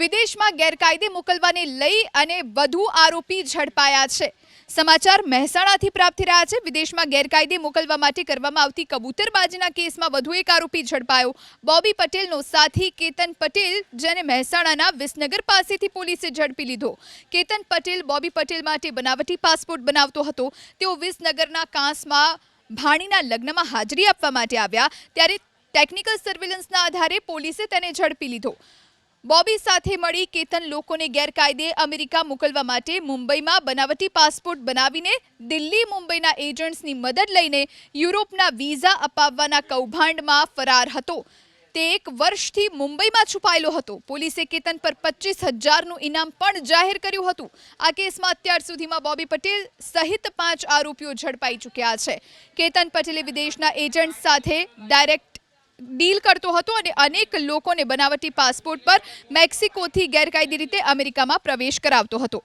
વિદેશમાં ગેરકાયદે મોકલવાને લઈ અને વધુ આરોપી ઝડપાયા છે. સમાચાર મહેસાણાથી પ્રાપ્ત રહ્યા છે. વિદેશમાં ગેરકાયદે મોકલવા માટે કરવામાં આવતી કબૂતરબાજીના કેસમાં વધુ એક આરોપી ઝડપાયો. બોબી પટેલનો સાથી કેતન પટેલ, જેને મહેસાણાના વિસનગર પાસેથી પોલીસે ઝડપી લીધો. કેતન પટેલ બોબી પટેલ માટે બનાવટી પાસપોર્ટ બનાવતો હતો. તેઓ વિસનગરના કાંસમાં ભાણીના લગ્નમાં હાજરી આપવા માટે આવ્યા. ત્યારે ટેકનિકલ સર્વેલન્સના આધારે પોલીસે તેને ઝડપી લીધો. બોબી સાથે મળી કેતન લોકોને ગેરકાયદે અમેરિકા મોકલવા માટે મુંબઈમાં બનાવટી પાસપોર્ટ બનાવીને દિલ્હી મુંબઈના એજન્ટ્સની મદદ લઈને યુરોપના વિઝા અપાવવાના કૌભાંડમાં ફરાર હતો. તે એક વર્ષથી મુંબઈમાં છુપાયેલો હતો. પોલીસે કેતન પર પચીસ હજારનું ઇનામ પણ જાહેર કર્યું હતું. આ કેસમાં અત્યાર સુધીમાં બોબી પટેલ સહિત પાંચ આરોપીઓ ઝડપાઈ ચૂક્યા છે. કેતન પટેલે વિદેશના એજન્ટ સાથે ડાયરેક્ટ ડીલ કરતો હતો અને અનેક લોકોને બનાવટી પાસપોર્ટ પર મેક્સિકોથી ગેરકાયદે રીતે અમેરિકામાં પ્રવેશ કરાવતો હતો.